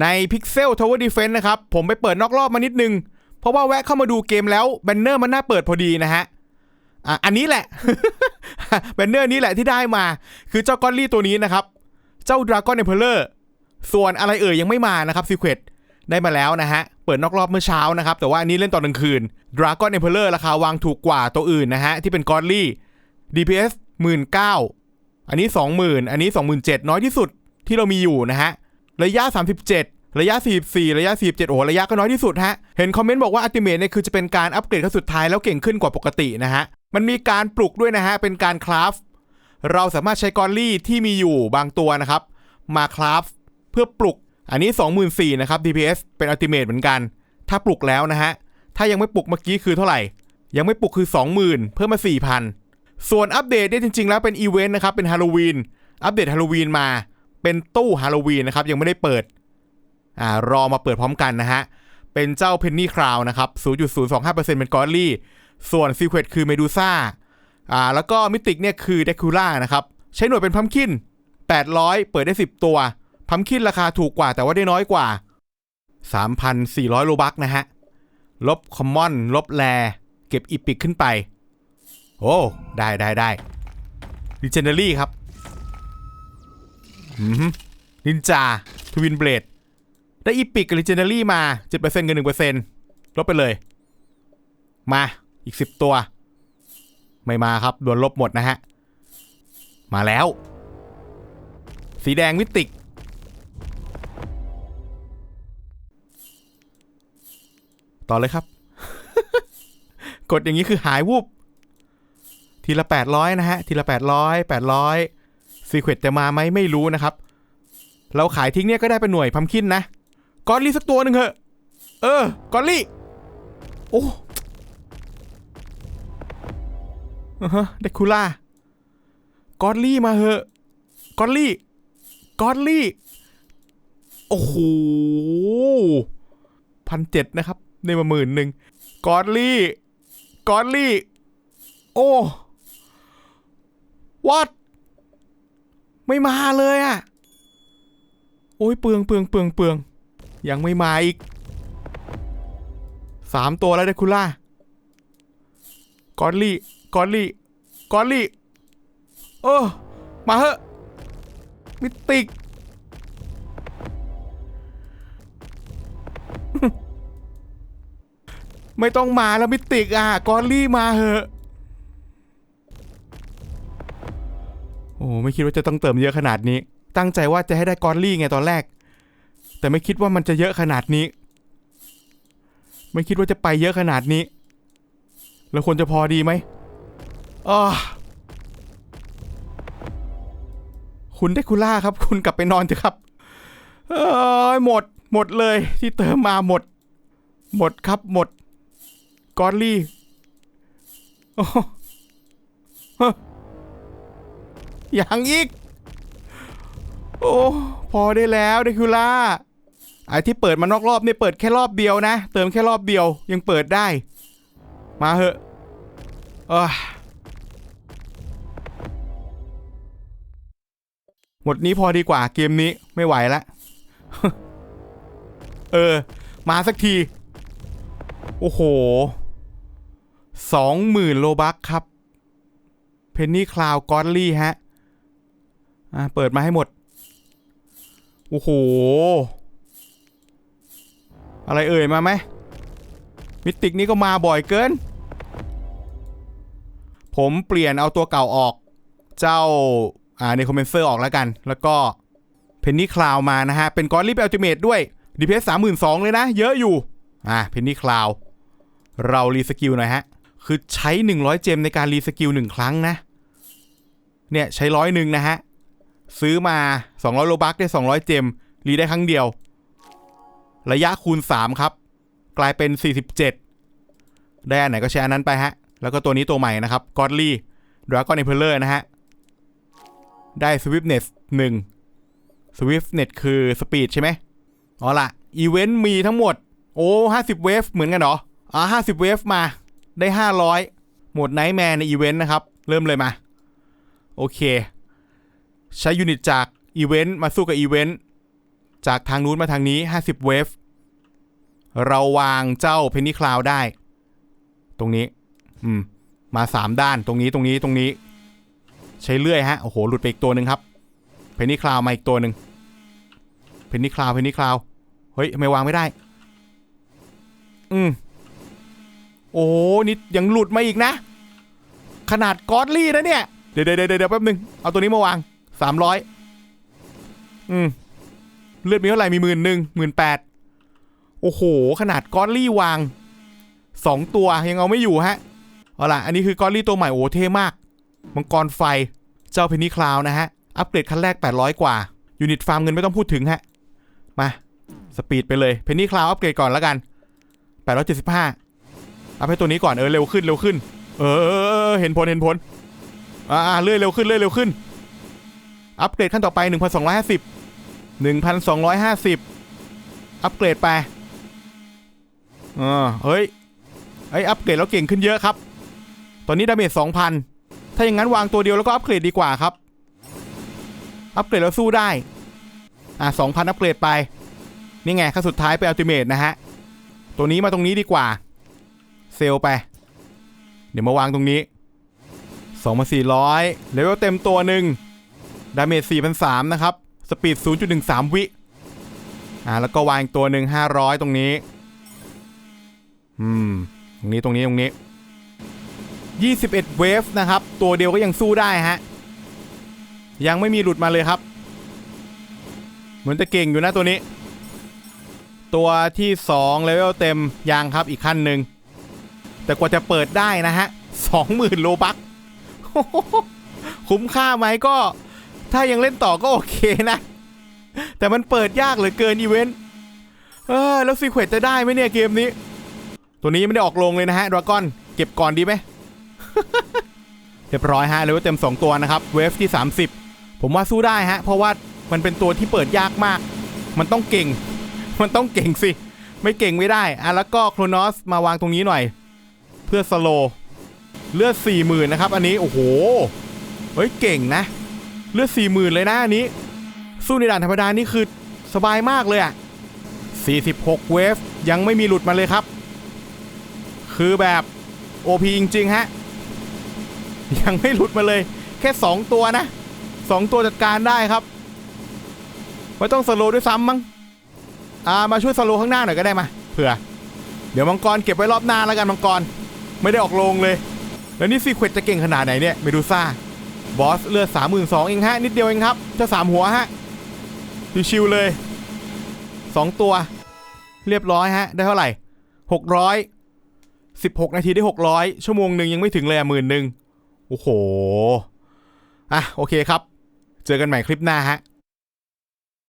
ใน Pixel Tower Defense นะครับ ผมไปเปิดนอกรอบมานิดนึง เพราะว่าแวะเข้ามาดูเกมแล้วแบนเนอร์มันน่าเปิดพอดีนะฮะอะอันนี้แหละแบนเนอร์นี้แหละที่ได้มา คือเจ้ากอนลี่ตัวนี้นะครับ เจ้า Dragon Emperor ส่วนอะไรเอ่ยยังไม่มานะครับ Secret ได้มาแล้วนะฮะ เปิดนอกรอบเมื่อเช้านะครับ แต่ว่าอันนี้เล่นตอนกลางคืน Dragon Emperor ราคาวางถูกกว่าตัวอื่นนะฮะ ที่เป็นกอ d ลี่ DPS 19,000อันนี้ 20,000 อันนี้ 27,000 น้อยที่สุดที่เรามีอยู่นะฮะ ระยะ 37 ระยะ 44 ระยะ 47 โอ้ระยะก็น้อยที่สุดฮะ เห็นคอมเมนต์บอกว่าอัติเมทเนี่ยคือจะเป็นการอัปเกรดขั้นสุดท้ายแล้วเก่งขึ้นกว่าปกตินะฮะ มันมีการปลุกด้วยนะฮะ เป็นการคราฟ เราสามารถใช้กอลลี่ที่มีอยู่บางตัวนะครับ มาคราฟเพื่อปลุก อันนี้ 24,000นะครับ DPS เป็นอัติเมทเหมือนกัน ถ้าปลุกแล้วนะฮะ ถ้ายังไม่ปลุกเมื่อกี้คือเท่าไหร่ ยังไม่ปลุกคือ 20,000 เพิ่มมา 4,000 ส่วนอัปเดตเนี่ยจริง ๆ แล้วเป็นอีเวนต์นะครับ เป็นฮาโลวีน อัปเดตฮาโลวีนมา เป็นตู้ฮาโลวีนนะครับยังไม่ได้เปิดอ่ารอมาเปิดพร้อมกันนะฮะ เป็นเจ้าเพนนี่คราวนะครับ 0.025%เป็นกอลลี่ ส่วนซีเควตคือเมดูซ่าอ่าแล้วก็มิติกเนี่ยคือเดคูล่านะครับ ใช้หน่วยเป็นพัมคิน 800 เปิดได้ 10 ตัว พัมคินราคาถูกกว่าแต่ว่าได้น้อยกว่า 3,400 โลบักนะฮะ ลบคอมมอน ลบแล เก็บอีพิกขึ้นไป โอ้ ได้ได้ได้ดิเจเนอรี่ครับ นินจาทวินเบลดได้อีพิกกับลิเจเนอรี่มา 7%กับ 1%ลบไปเลย มาอีก 10 ตัว ไม่มาครับโดนลบหมดนะฮะ มาแล้ว สีแดงมิติก ต่อเลยครับ กดอย่างนี้คือหายวูบทีละ 800 นะฮะ ทีละ 800 800 ซีเควตจะมาไหมไม่รู้นะครับ เราขายทิ้งเนี่ยก็ได้เป็นหน่วยพัมคินนะกอลลี่สักตัวหนึ่งเหอะเออกอลลี่โอ้ฮะเดคูล่ากอดลี่มาเหอะกอดลี่กอดลี่โอ้โหพันเจ็ดนะครับ ในมาหมื่นหนึ่งกอดลี่กอดลี่ โอ้วัด ไม่มาเลยอะโอ้ยเปลืองเปลืองเปลืองเปลืองยังไม่มาอีกสามตัวแล้วเดคูล่ากอดลี่กอดลี่กอดลี่เออมาเหอะมิติกไม่ต้องมาแล้วมิติกอะกอลลี่มาเหอะ อ้ไม่คิดว่าจะต้องเติมเยอะขนาดนี้ ตั้งใจว่าจะให้ได้กอลลี่ไงตอนแรก แต่ไม่คิดว่ามันจะเยอะขนาดนี้ ไม่คิดว่าจะไปเยอะขนาดนี้ แล้วควรจะพอดีไหมอ้อคุณได้คุล่าครับ คุณกลับไปนอนเถอะครับเอยหมด หมดเลย ที่เติมมาหมด หมดครับหมดกอดลี่โอ้ ยังอีก โอ้พอได้แล้วเดคิล่าไอ้ที่เปิดมานอกรอบเนี่ยเปิดแค่รอบเดียวนะ เติมแค่รอบเดียวยังเปิดได้ มาเหอะเออหมดนี้พอดีกว่าเกมนี้ไม่ไหวละ เออ มาสักที โอ้โหสองหมื่นโลบัคครับ เพนนี่คลาวกอดลี่ฮะ อะเปิดมาให้หมด โอ้โห อะไรเอ่ยมาไหมมิติกนี้ก็มาบ่อยเกิน ผมเปลี่ยนเอาตัวเก่าออก เจ้า อ่าในคอมเมนเซอร์ออกแล้วกัน แล้วก็เพนนี่คลาวมานะฮะ เป็นกอดลี่เปอัลติเมทด้วยดีเพสสามหมื่นสองเลยนะ เยอะอยู่ อะเพนนี่คลาวเรารีสกิลหน่อยฮะ คือใช้ 100 เจมในการรีสกิลหนึ่งครั้งนะ เนี่ยใช้ร้อยหนึ่งนะฮะ ซื้อมา 200 โลบักได้ 200 เจม รีได้ครั้งเดียว ระยะคูณ 3 ครับ กลายเป็น 47 ได้อันไหนก็ใช้อันนั้นไปฮะ แล้วก็ตัวนี้ตัวใหม่นะครับกอดลี่ดราก้อนเอเพลเลอร์นะฮะ ได้ Swiftness 1 Swiftness คือ Speed ใช่ไหมอ๋อละอีเวนต์มีทั้งหมด โอ้50เวฟเหมือนกันเหรออ่า50เวฟมาได้500หมดไนท์แมนในอีเวนต์นะครับ เริ่มเลยมา โอเค ใช้ยูนิตจากอีเวนต์มาสู้กับอีเวนต์จากทางนู้นมาทางนี้ 50 เวฟ เราวางเจ้าเพนนีคลาวได้ ตรงนี้ อืม มาสามด้านตรงนี้ตรงนี้ตรงนี้ ใช้เลื่อยฮะ โอ้โห หลุดไปอีกตัวหนึ่งครับ เพนนีคลาวมาอีกตัวหนึ่งเพนนีคลาวเพนนีคลาวเฮ้ยไม่วางไม่ได้ อืม โอ้นี่ยังหลุดมาอีกนะ ขนาดกอดลี่นะเนี่ย เดี๋ยวเดี๋ยวเดี๋ยวเดี๋ยวแป๊บนึง เอาตัวนี้มาวาง สามร้อยอืม เลือดมีเท่าไหร่มีหมื่นหนึ่งหมื่นแปดโอ้โห ขนาดกอดลี่วางสองตัวยังเอาไม่อยู่ฮะ เอาล่ะ อันนี้คือกอดลี่ตัวใหม่โอ้เท่มาก มังกรไฟ เจ้าเพนนีคลาวนะฮะ อัปเกรดขั้นแรก 800 กว่า ยูนิตฟาร์มเงินไม่ต้องพูดถึงฮะ มา สปีดไปเลย เพนนีคลาวอัปเกรดก่อนแล้วกัน 875 อัพให้ตัวนี้ก่อน เออ เร็วขึ้นเร็วขึ้น เออเออเออเห็นผลเห็นผลอ่าอ่าเรื่อยเร็วขึ้นเรื่อยเร็วขึ้น อัปเกรดขั้นต่อไป 1,250 1,250 อัปเกรดไปเอ่าเฮ้ยเอ้ยอัปเกรดแล้วเก่งขึ้นเยอะครับ ตอนนี้ดาเมจ2,000 ถ้าอย่างนั้นวางตัวเดียวแล้วก็อัปเกรดดีกว่าครับ อัปเกรดแล้วสู้ได้ อ่า2,000 อัปเกรดไป นี่ไงขั้นสุดท้ายไปอัลติเมทนะฮะ ตัวนี้มาตรงนี้ดีกว่า เซลไป เดี๋ยวมาวางตรงนี้ 2,400เลเวลเต็มตัวหนึ่ง ดาเมจ4,300นะครับ สปีด 0.13 วิอ่าแล้วก็วางตัวหนึ่ง500 ตรงนี้ อืม ตรงนี้ตรงนี้ตรงนี้ 21 เวฟนะครับ ตัวเดียวก็ยังสู้ได้ฮะ ยังไม่มีหลุดมาเลยครับ เหมือนจะเก่งอยู่นะตัวนี้ ตัวที่2เลเวลเต็มยังครับอีกขั้นหนึ่ง แต่กว่าจะเปิดได้นะฮะ 20,000 โลบักคุ้มค่าไหมก็ ถ้ายังเล่นต่อก็โอเคนะ แต่มันเปิดยากเหลือเกินอีเวนต์เออแล้วซีเควตจะได้ไหมเนี่ยเกมนี้ ตัวนี้ไม่ได้ออกลงเลยนะฮะดราก้อนเก็บก่อนดีไหมเรียบร้อยฮะเลเวลเต็ม 2 ตัวนะครับ เวฟที่ 30 ผมว่าสู้ได้ฮะ เพราะว่ามันเป็นตัวที่เปิดยากมาก มันต้องเก่ง มันต้องเก่งสิ ไม่เก่งไม่ได้อะแล้วก็โครนอสมาวางตรงนี้หน่อย เพื่อสโลเลือด40,000นะครับ อันนี้ โอ้โห เฮ้ย เก่งนะ เลือด40,000เลยนะอันนี้ สู้ในด่านธรรมดานี่คือสบายมากเลยอะ46 เวฟยังไม่มีหลุดมาเลยครับ คือแบบ OP จริงๆฮะ ยังไม่หลุดมาเลย แค่ 2 ตัวนะ 2 ตัวจัดการได้ครับ ไม่ต้องสโลด้วยซ้ำมั้งอ่ามาช่วยสโลข้างหน้าหน่อยก็ได้มาเผื่อ เดี๋ยวมังกรเก็บไว้รอบหน้าแล้วกันมังกร ไม่ได้ออกโรงเลย แล้วนี่ซีเควตจะเก่งขนาดไหนเนี่ยเมดูซ่า บอสเลือดสามหมื่นสองเองฮะนิดเดียวเองครับเจ้าสามหัวฮะชิวๆเลยสองตัว เรียบร้อยฮะ ได้เท่าไหร่หกร้อยสิบหกนาทีได้หกร้อยชั่วโมงหนึ่งยังไม่ถึงเลยอะหมื่นหนึ่งโอ้โห อะ โอเคครับ เจอกันใหม่คลิปหน้าฮะ